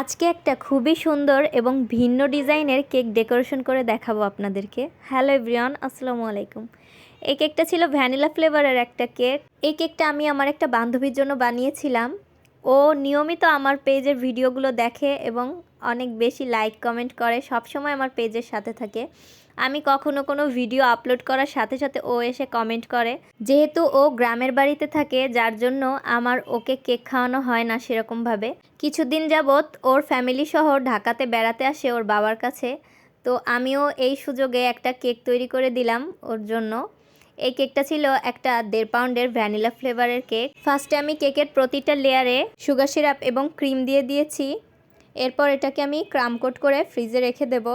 আজকে একটা খুবই সুন্দর এবং ভিন্ন ডিজাইনের কেক ডেকোরেশন করে দেখাবো আপনাদেরকে। হ্যালো এভরিওয়ান, আসসালামু আলাইকুম। এই কেকটা ছিল ভ্যানিলা ফ্লেভারের একটা কেক। এই কেকটা আমি আমার একটা বান্ধবীর জন্য বানিয়েছিলাম। ও নিয়মিত আমার পেজের ভিডিওগুলো দেখে এবং অনেক বেশি লাইক কমেন্ট করে, সবসময় আমার পেজের সাথে থাকে। আমি কখনো কোনো ভিডিও আপলোড করার সাথে সাথে ও এসে কমেন্ট করে। যেহেতু ও গ্রামের বাড়িতে থাকে, যার জন্য আমার ওকে কেক খাওয়ানো হয় না সেরকমভাবে। কিছুদিন যাবৎ ওর ফ্যামিলি সহ ঢাকাতে বেড়াতে আসে ওর বাবার কাছে। তো আমিও এই সুযোগে একটা কেক তৈরি করে দিলাম ওর জন্য। এই কেকটা ছিল একটা দেড় পাউন্ডের ভ্যানিলা ফ্লেভারের কেক। ফার্স্টে আমি কেকের প্রতিটা লেয়ারে সুগার সিরাপ এবং ক্রিম দিয়ে দিয়েছি। এরপর এটাকে আমি ক্রাম কোট করে ফ্রিজে রেখে দেবো।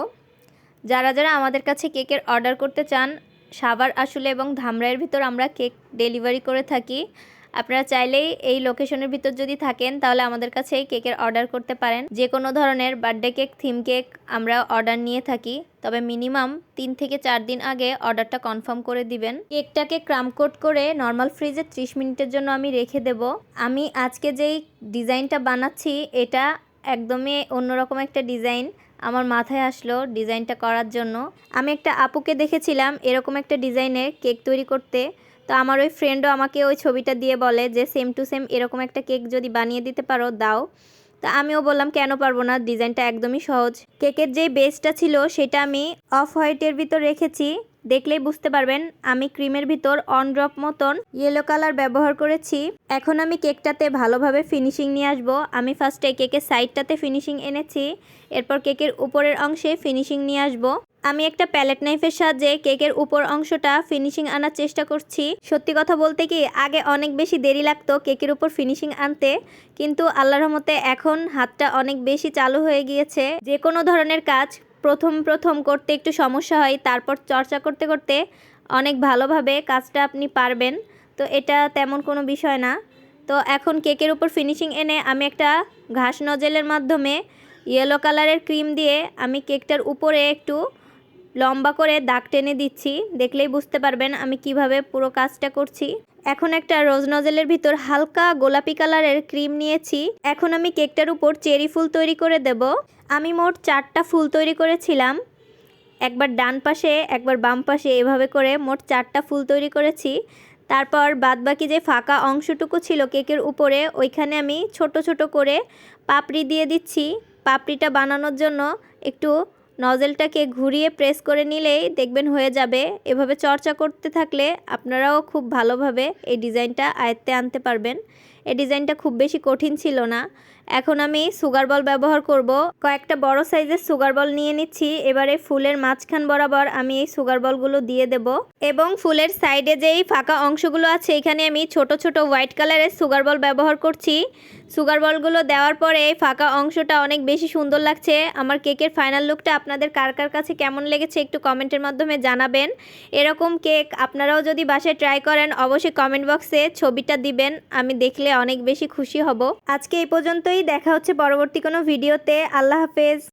যারা যারা আমাদের কাছে কেকের অর্ডার করতে চান, সাভার আসলে এবং ধামরাইয়ের ভিতর আমরা কেক ডেলিভারি করে থাকি। আপনারা চাইলেই এই লোকেশনের ভিতর যদি থাকেন, তাহলে আমাদের কাছে এই কেকের অর্ডার করতে পারেন। যে কোনো ধরনের বার্থডে কেক, থিম কেক আমরা অর্ডার নিয়ে থাকি। তবে মিনিমাম তিন থেকে চার দিন আগে অর্ডারটা কনফার্ম করে দিবেন। কেকটাকে ক্রাম কোট করে নর্মাল ফ্রিজে ত্রিশ মিনিটের জন্য আমি রেখে দেব। আমি আজকে যেই ডিজাইনটা বানাচ্ছি, এটা একদমই অন্যরকম একটা ডিজাইন। আমার মাথায় আসলো ডিজাইনটা করার জন্য। আমি একটা আপুকে দেখেছিলাম এরকম একটা ডিজাইনের কেক তৈরি করতে। তো আমার ওই ফ্রেন্ডও আমাকে ওই ছবিটা দিয়ে বলে যে সেম টু সেম এরকম একটা কেক যদি বানিয়ে দিতে পারো, দাও। তা আমিও বললাম, কেন পারব না? ডিজাইনটা একদমই সহজ। কেকের যেই বেসটা ছিল, সেটা আমি অফ হোয়াইটের ভিতর রেখেছি। দেখলেই বুঝতে পারবেন, আমি ক্রিমের ভিতর অন ড্রপ মতন ইয়েলো কালার ব্যবহার করেছি। এখন আমি কেকটাতে ভালোভাবে ফিনিশিং নিয়ে আসব। আমি ফার্স্টে কেকের সাইডটাতে ফিনিশিং এনেছি, এরপর কেকের উপরের অংশে ফিনিশিং নিয়ে আসব। আমি একটা প্যালেট নাইফের সাহায্যে কেকের উপর অংশটা ফিনিশিং আনার চেষ্টা করছি। সত্যি কথা বলতে কি, আগে অনেক বেশি দেরি লাগতো কেকের উপর ফিনিশিং আনতে, কিন্তু আল্লাহর রহমতে এখন হাতটা অনেক বেশি চালু হয়ে গিয়েছে। যে কোনো ধরনের কাজ প্রথম প্রথম করতে একটু সমস্যা হয়, তারপর চর্চা করতে করতে অনেক ভালোভাবে কাজটা আপনি পারবেন। তো এটা তেমন কোনো বিষয় না। তো এখন কেকের উপর ফিনিশিং এনে আমি একটা ঘাস নজেলের মাধ্যমে ইয়েলো কালারের ক্রিম দিয়ে আমি কেকটার উপরে একটু লম্বা করে দাগ টেনে দিচ্ছি, দেখলেই বুঝতে পারবেন আমি কীভাবে পুরো কাজটা করছি। এখন একটা রোজ নজেলের ভিতর হালকা গোলাপি কালারের ক্রিম নিয়েছি। এখন আমি কেকটার উপর চেরি ফুল তৈরি করে দেব। আমি মোট চারটা ফুল তৈরি করেছিলাম। একবার ডান পাশে, একবার বাম পাশে এভাবে করে মোট চারটা ফুল তৈরি করেছি। তারপর বাদবাকি যে ফাঁকা অংশটুকু ছিল কেকের উপরে, ওইখানে আমি ছোট ছোট করে পাপড়ি দিয়ে দিচ্ছি। পাপড়িটা বানানোর জন্য একটু নজেলটাকে ঘুরিয়ে প্রেস করে নিলেই দেখবেন হয়ে যাবে। এভাবে চর্চা করতে থাকলে আপনারাও খুব ভালোভাবে এই ডিজাইনটা আয়ত্তে আনতে পারবেন। এই ডিজাইনটা খুব বেশি কঠিন ছিল না। এখন আমি সুগার বল ব্যবহার করব। কয়েকটা বড় সাইজের সুগার বল নিয়ে নিচ্ছি। এবারে ফুলের মাঝখান বরাবর আমি এই সুগার বলগুলো দিয়ে দেব। এবং ফুলের সাইডে যেই ফাঁকা অংশগুলো আছে, এখানে আমি ছোট ছোট হোয়াইট কালারের সুগার বল ব্যবহার করছি। সুগার বলগুলো দেওয়ার পরে এই ফাঁকা অংশটা অনেক বেশি সুন্দর লাগছে। আমার কেকের ফাইনাল লুকটা আপনাদের কার কার কাছে কেমন লেগেছে একটু কমেন্টের মাধ্যমে জানাবেন। এরকম কেক আপনারাও যদি বাসায় ট্রাই করেন, অবশ্যই কমেন্ট বক্সে ছবিটা দিবেন। আমি দেখলে অনেক বেশি খুশি হব। আজকে এই পর্যন্তই। দেখা হচ্ছে পরবর্তী কোনো ভিডিওতে। আল্লাহ হাফেজ।